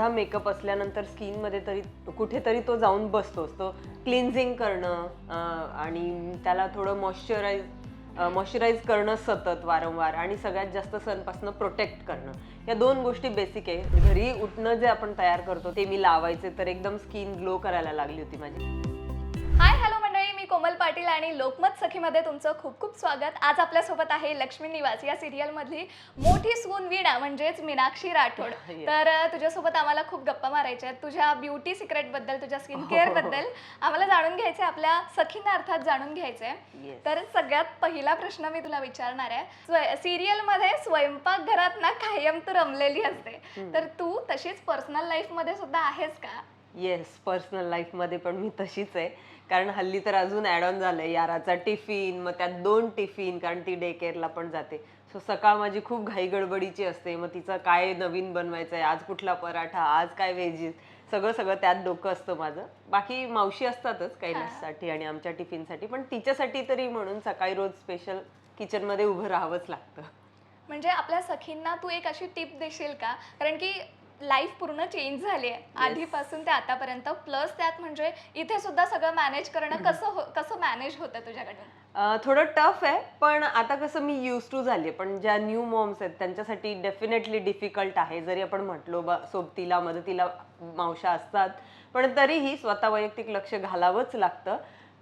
एवढा मेकअप असल्यानंतर स्किनमध्ये तरी कुठेतरी तो जाऊन बसतोच. तो क्लिन्झिंग करणं आणि त्याला थोडं मॉइश्चराईज मॉइश्चराईज करणं सतत वारंवार आणि सगळ्यात जास्त सनपासून प्रोटेक्ट करणं. या दोन गोष्टी बेसिक आहे. घरी उठणं जे आपण तयार करतो ते मी लावायचे तर एकदम स्किन ग्लो करायला लागली होती माझी. हाय हॅलो कोमल पाटील आणि लोकमत सखीमध्ये तुमचं खूप खूप स्वागत. आज आपल्यासोबत आहे लक्ष्मी निवास या सिरियलमधली मोठी सून वीणा म्हणजेच मीनाक्षी राठोड. तर तुझ्यासोबत आम्हाला खूप गप्पा मारायच्या आहेत. तुझ्या ब्युटी सिक्रेटबद्दल तुझ्या स्किन केअरबद्दल आम्हाला जाणून घ्यायचं आहे आपल्या सखींना अर्थात जाणून घ्यायचं आहे Yes. तर सगळ्यात पहिला प्रश्न मी तुला विचारणार आहे. सिरियलमध्ये स्वयंपाकघरात ना कायम तू रमलेली असते. तर तू तशीच पर्सनल लाईफमध्ये सुद्धा आहेस का? येस पर्सनल लाईफमध्ये पण मी तशीच आहे. कारण हल्ली तर अजून ॲड ऑन झालंय याराचा टिफिन मग त्यात दोन टिफिन कारण ती डे केअरला पण जाते. सो सकाळ माझी खूप घाई गडबडीची असते. मग तिचं काय नवीन बनवायचं आहे आज कुठला पराठा? आज काय व्हेजीस सगळं सगळं त्यात डोकं असतं माझं. बाकी मावशी असतातच कैलाससाठी आणि आमच्या टिफिनसाठी. पण तिच्यासाठी तरी म्हणून सकाळी रोज स्पेशल किचनमध्ये उभं राहावंच लागतं. म्हणजे आपल्या सखींना तू एक अशी टिप देशील का? कारण की लाईफ पूर्ण चेंज झाली आहे. आधीपासून ते आतापर्यंत. प्लस त्यात म्हणजे इथे सुद्धा सगळं मॅनेज करणं कसं हो कसं मॅनेज होतं तुझ्याकडून? अं, थोडं टफ आहे पण आता कसं मी यूज टू झाली पण ज्या न्यू मॉम्स आहेत त्यांच्यासाठी डेफिनेटली डिफिकल्ट आहे. जरी आपण म्हटलो बा सोबतीला मदतीला मावशा असतात पण तरीही स्वतः वैयक्तिक लक्ष घालावंच लागतं.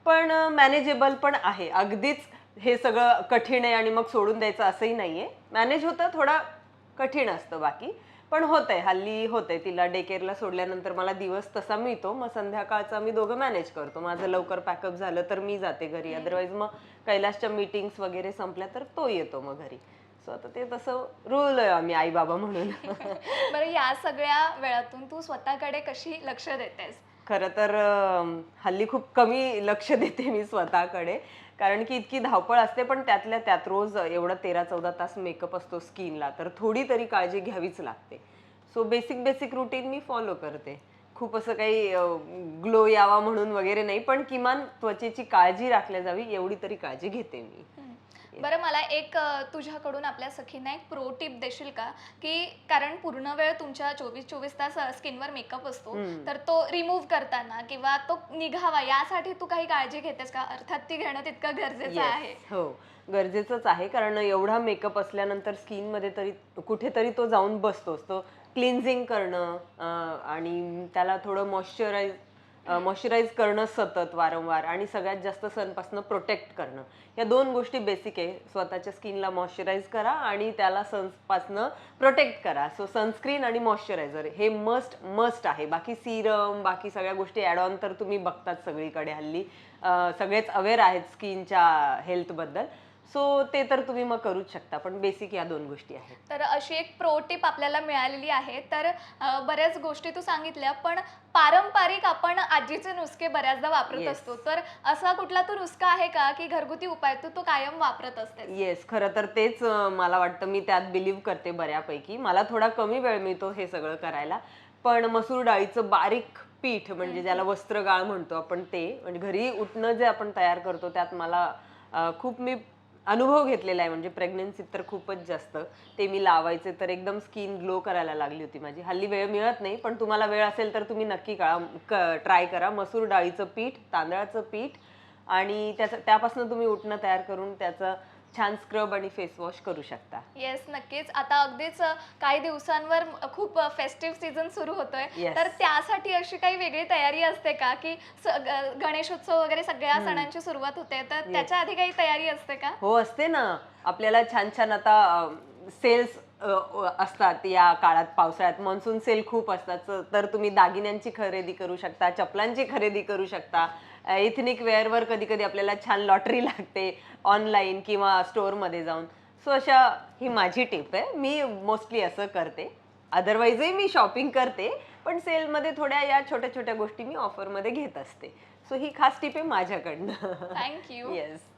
पण मॅनेजेबल पण आहे. अगदीच हे सगळं कठीण आहे आणि मग सोडून द्यायचं असंही नाहीये. मॅनेज होतं थोडा कठीण असतं बाकी. पण होतंय हल्ली होतंय. तिला डे केअरला सोडल्यानंतर मला दिवस तसा मिळतो. मग संध्याकाळचा आम्ही दोघं मॅनेज करतो. माझं लवकर पॅकअप झालं तर मी जाते घरी. अदरवाईज मग कैलासच्या मीटिंग्स वगैरे संपल्या तर तो येतो मग घरी. सो आता ते तसं रुळलोय आम्ही आई बाबा म्हणून. बरं या सगळ्या वेळातून तू स्वतःकडे कशी लक्ष देतेस? खरं तर हल्ली खूप कमी लक्ष देते मी स्वतःकडे. कारण की इतकी धावपळ असते पण त्यातल्या त्यात रोज एवढा तेरा चौदा तास मेकअप असतो स्किनला तर थोडी तरी काळजी घ्यावीच लागते. सो बेसिक बेसिक रुटीन मी फॉलो करते. खूप असं काही ग्लो यावा म्हणून वगैरे नाही पण किमान त्वचेची काळजी राखल्या जावी एवढी तरी काळजी घेते मी. बरं मला एक तुझ्याकडून आपल्या सखींना एक प्रो टिप देशील का? की कारण पूर्ण वेळ तुमच्या चोवीस चोवीस तास स्किनवर मेकअप असतो तर तो रिमूव्ह करताना किंवा तो निघावा यासाठी तू काही काळजी घेतेस का? अर्थात ती घेणं तितकं गरजेचं. आहे. हो. गरजेचंच आहे कारण एवढा मेकअप असल्यानंतर स्किनमध्ये तरी कुठेतरी तो जाऊन बसतोच. तो क्लिन्झिंग करणं आणि त्याला थोडं मॉइश्चराईज मॉइश्चराईज करणं सतत वारंवार आणि सगळ्यात जास्त सनपासून प्रोटेक्ट करणं. या दोन गोष्टी बेसिक आहे. स्वतःच्या स्किनला मॉइश्चराईज करा आणि त्याला सनपासनं प्रोटेक्ट करा. सो सनस्क्रीन आणि मॉइश्चरायझर हे मस्ट मस्ट आहे. बाकी सिरम बाकी सगळ्या गोष्टी ॲड ऑन तर तुम्ही बघतात सगळीकडे हल्ली. सगळेच अवेअर आहेत स्किनच्या हेल्थबद्दल सो ते तर तुम्ही मग करूच शकता पण बेसिक या दोन गोष्टी आहेत. तर अशी एक प्रो टिप आपल्याला मिळालेली आहे. तर अ, बऱ्याच गोष्टी तू सांगितल्या पण पारंपरिक आपण आजीचे नुसके बऱ्याचदा वापरत Yes. असतो. तर असा कुठला तो नुसका आहे का की घरगुती उपाय तू तो कायम वापरत असते येस खरं तर तेच अं, मला वाटतं मी त्यात बिलीव्ह करते बऱ्यापैकी. मला थोडा कमी वेळ मिळतो हे सगळं करायला. पण मसूर डाळीचं बारीक पीठ म्हणजे ज्याला वस्त्रगाळ म्हणतो आपण ते म्हणजे घरी उठणं जे आपण तयार करतो त्यात मला अं, खूप मी अनुभव घेतलेला आहे. म्हणजे प्रेग्नन्सीत तर खूपच जास्त. ते मी लावायचे तर एकदम स्किन ग्लो करायला लागली होती माझी. हल्ली वेळ मिळत नाही पण तुम्हाला वेळ असेल तर तुम्ही नक्की कळा. ट्राय करा. मसूर डाळीचं पीठ तांदळाचं पीठ आणि त्याचं त्यापासून तुम्ही उठणं तयार करून त्याचं छान स्क्रब आणि फेस वॉश करू शकता. येस नक्कीच. आता अगदीच काही दिवसांवर खूप फेस्टिव्ह सीझन सुरू होतोय. Yes. तर त्यासाठी अशी काही वेगळी तयारी असते का? की स- ग- गणेशोत्सव वगैरे सगळ्या सणांची सुरुवात होते तर त्याच्या आधी काही तयारी असते का? हो असते ना. आपल्याला छान छान आता सेल्स असतात या काळात पावसाळ्यात. मान्सून सेल खूप असतात. तर तुम्ही दागिन्यांची खरेदी करू शकता चपलांची खरेदी करू शकता. एथनिक वेअरवर कधी कधी आपल्याला छान लॉटरी लागते ऑनलाईन किंवा स्टोअरमध्ये जाऊन. सो अशा ही माझी टिप आहे. मी मोस्टली असं करते. अदरवाईजही मी शॉपिंग करते. पण सेलमध्ये थोड्या या छोट्या छोट्या गोष्टी मी ऑफरमध्ये घेत असते. सो ही खास टिप आहे माझ्याकडनं. Thank you yes